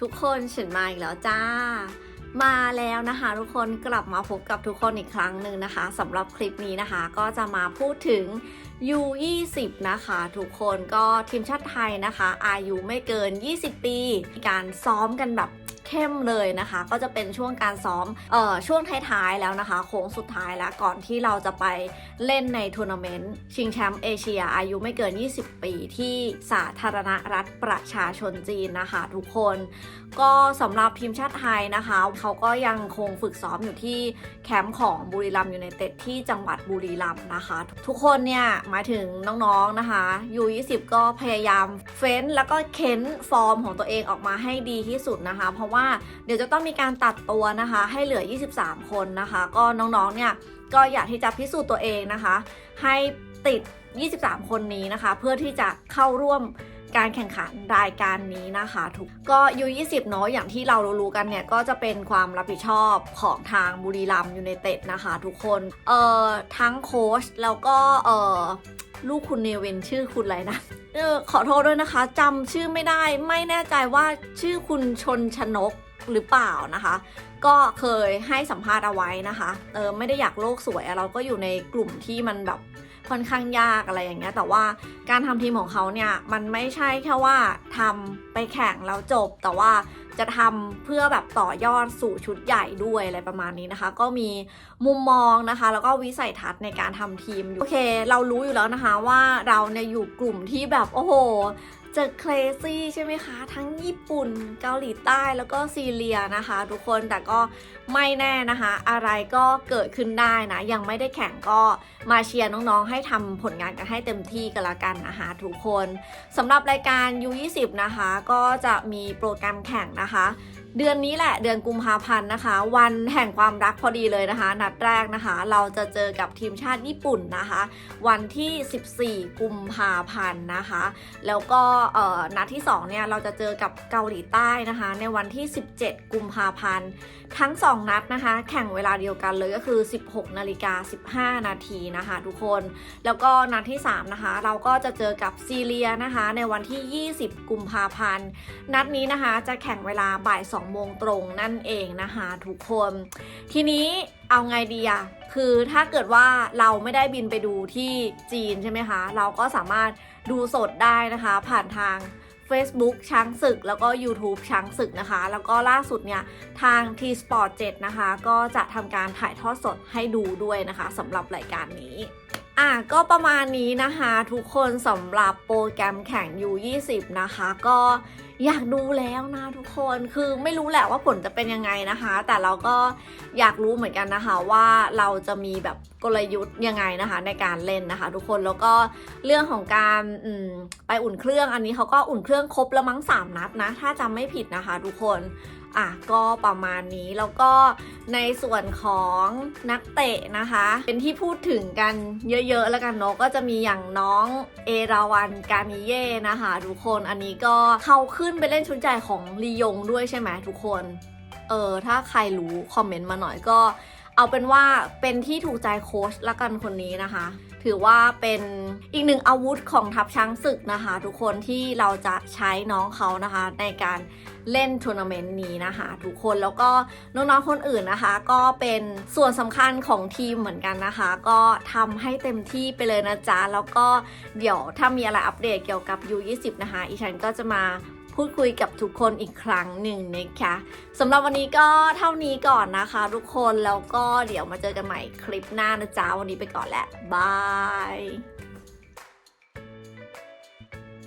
ทุกคนฉันมาอีกแล้วจ้า มาแล้วนะคะ ทุกคนกลับมาพบกับทุกคนอีกครั้งหนึ่งนะคะสำหรับคลิปนี้นะคะ ก็จะมาพูดถึง U20 นะคะ ทุกคนก็ทีมชาติไทยนะคะ อายุไม่เกิน 20 ปีมีการซ้อมกันแบบ เข้มเลยนะคะ ก็จะเป็นช่วงการซ้อมเอ่อช่วงท้ายๆแล้วนะคะ โค้งสุดท้ายแล้วก่อนที่เราจะไปเล่นในทัวร์นาเมนต์ชิงแชมป์เอเชียอายุไม่เกิน 20 ปีที่สาธารณรัฐประชาชนจีนนะคะ ทุกคนก็สำหรับทีมชาติไทยนะคะ เขาก็ยังคงฝึกซ้อมอยู่ที่แคมป์ของบุรีรัมย์ยูไนเต็ดที่จังหวัดบุรีรัมย์นะคะ ทุกคนเนี่ยหมายถึงน้องๆนะคะ U20 ก็พยายามเฟ้นแล้วก็เค้นฟอร์มของตัวเองออกมาให้ดีที่สุดนะคะ เพราะว่าเดี๋ยวจะต้องมีการตัดตัวนะคะ ให้เหลือ 23 คนนะคะ ก็น้องๆเนี่ยก็อยากที่จะพิสูจน์ตัวเองนะคะ ให้ติด 23 คนนี้นะคะ เพื่อที่จะเข้าร่วมการแข่งขันรายการนี้นะคะทุกก็ยู20เนาะอย่างที่เรารู้กันเนี่ย ก็จะเป็นความรับผิดชอบของทางบุรีรัมย์ยูไนเต็ดนะคะ ทุกคนเอ่อทั้งโค้ชแล้วก็เอ่อ ลูกคุณเนวินชื่อคุณอะไรนะเออขอโทษด้วยนะคะจำชื่อไม่ได้ไม่แน่ใจว่าชื่อคุณชนชนกหรือเปล่านะคะ ก็เคยให้สัมภาษณ์เอาไว้นะคะเออไม่ได้อยากโลกสวยเราก็อยู่ในกลุ่มที่มันแบบ ค่อนข้างยากอะไรอย่างเงี้ย แต่ว่าการทำทีมของเขาเนี่ยมันไม่ใช่แค่ว่าทำไปแข่งแล้วจบ แต่ว่าจะทำเพื่อแบบต่อยอดสู่ชุดใหญ่ด้วยอะไรประมาณนี้นะคะ ก็มีมุมมองนะคะ แล้วก็วิสัยทัศน์ในการทำทีมอยู่โอเค เรารู้อยู่แล้วนะคะว่าเราเนี่ยอยู่กลุ่มที่แบบโอ้โห จะเคลซี่ใช่ไหมคะ ทั้งญี่ปุ่นเกาหลีใต้แล้วก็ซีเรียนะคะ ทุกคนแต่ก็ไม่แน่นะคะ อะไรก็เกิดขึ้นได้นะ ยังไม่ได้แข่งก็มาเชียร์น้องๆ ให้ทำผลงานกันให้เต็มที่กันละกันนะคะทุกคนสำหรับรายการ U20 นะคะ ก็จะมีโปรแกรมแข่งนะคะ เดือนนี้แหละเดือนกุมภาพันธ์นะคะ วันแห่งความรักพอดีเลยนะคะ นัดแรกนะคะ เราจะเจอกับทีมชาติญี่ปุ่นนะคะ วันที่ 14 กุมภาพันธ์นะคะ แล้วก็เอ่อนัดที่2เนี่ยเราจะเจอกับเกาหลีใต้นะคะ ในวันที่ 17 กุมภาพันธ์ทั้ง 2 นัดนะคะ แข่งเวลาเดียวกันเลยก็คือ 16นาฬิกา15 นาทีนะคะ ทุกคนแล้วก็นัดที่3นะคะเราก็จะเจอกับซีเรียนะคะ ในวันที่ 20 กุมภาพันธ์นัดนี้นะคะจะแข่งเวลาบ่าย2โมงตรงนั่นเองนะคะทุกคน ทีนี้เอาไงดีอะคือถ้าเกิดว่าเราไม่ได้บินไปดูที่จีนใช่ไหมคะ เราก็สามารถดูสดได้นะคะ ผ่านทาง Facebook ช้างศึก แล้วก็ YouTube ช้างศึกนะคะ แล้วก็ล่าสุดเนี่ย ทาง T Sport 7 นะคะ ก็จะทำการถ่ายทอดสดให้ดูด้วยนะคะสำหรับรายการนี้อะก็ประมาณนี้นะคะ ทุกคนสำหรับโปรแกรมแข่ง U20 นะคะ ก็ อยากดูแล้วนะทุกคนคือไม่รู้แหละว่าผลจะเป็นยังไงนะคะ แต่เราก็อยากรู้เหมือนกันนะคะว่าเราจะมีแบบกลยุทธ์ยังไงนะคะในการเล่นนะคะ ทุกคนแล้วก็เรื่องของการไปอุ่นเครื่องอันนี้เขาก็อุ่นเครื่องครบแล้วมั้ง3นัดนะ ถ้าจำไม่ผิดนะคะ ทุกคน อะก็ประมาณนี้แล้วก็ในส่วนของนักเตะนะคะ เป็นที่พูดถึงกันเยอะๆแล้วกันเนาะก็จะมีอย่างน้องเอราวันกามิเย่นะคะทุกคนอันนี้ก็เขาขึ้นไปเล่นชุดใหญ่ของลียงด้วยใช่ไหมทุกคน เออถ้าใครรู้คอมเมนต์มาหน่อยก็ เอาเป็นว่าเป็นที่ถูกใจโค้ชละกันคนนี้นะคะ ถือว่าเป็นอีกหนึ่งอาวุธของทัพช้างศึกนะคะ ทุกคนที่เราจะใช้น้องเขานะคะ ในการเล่นทัวร์นาเมนต์นี้นะคะ ทุกคนแล้วก็น้องๆคนอื่นนะคะ ก็เป็นส่วนสำคัญของทีมเหมือนกันนะคะ ก็ทำให้เต็มที่ไปเลยนะจ๊ะ แล้วก็เดี๋ยวถ้ามีอะไรอัปเดตเกี่ยวกับ U20 นะคะอีฉันก็จะมา พูดคุยกับทุกคนอีกครั้งหนึ่งนะคะสำหรับวันนี้ก็เท่านี้ก่อนนะคะ ทุกคนแล้วก็เดี๋ยวมาเจอกันใหม่คลิปหน้านะจ๊ะวันนี้ไปก่อนแหละบาย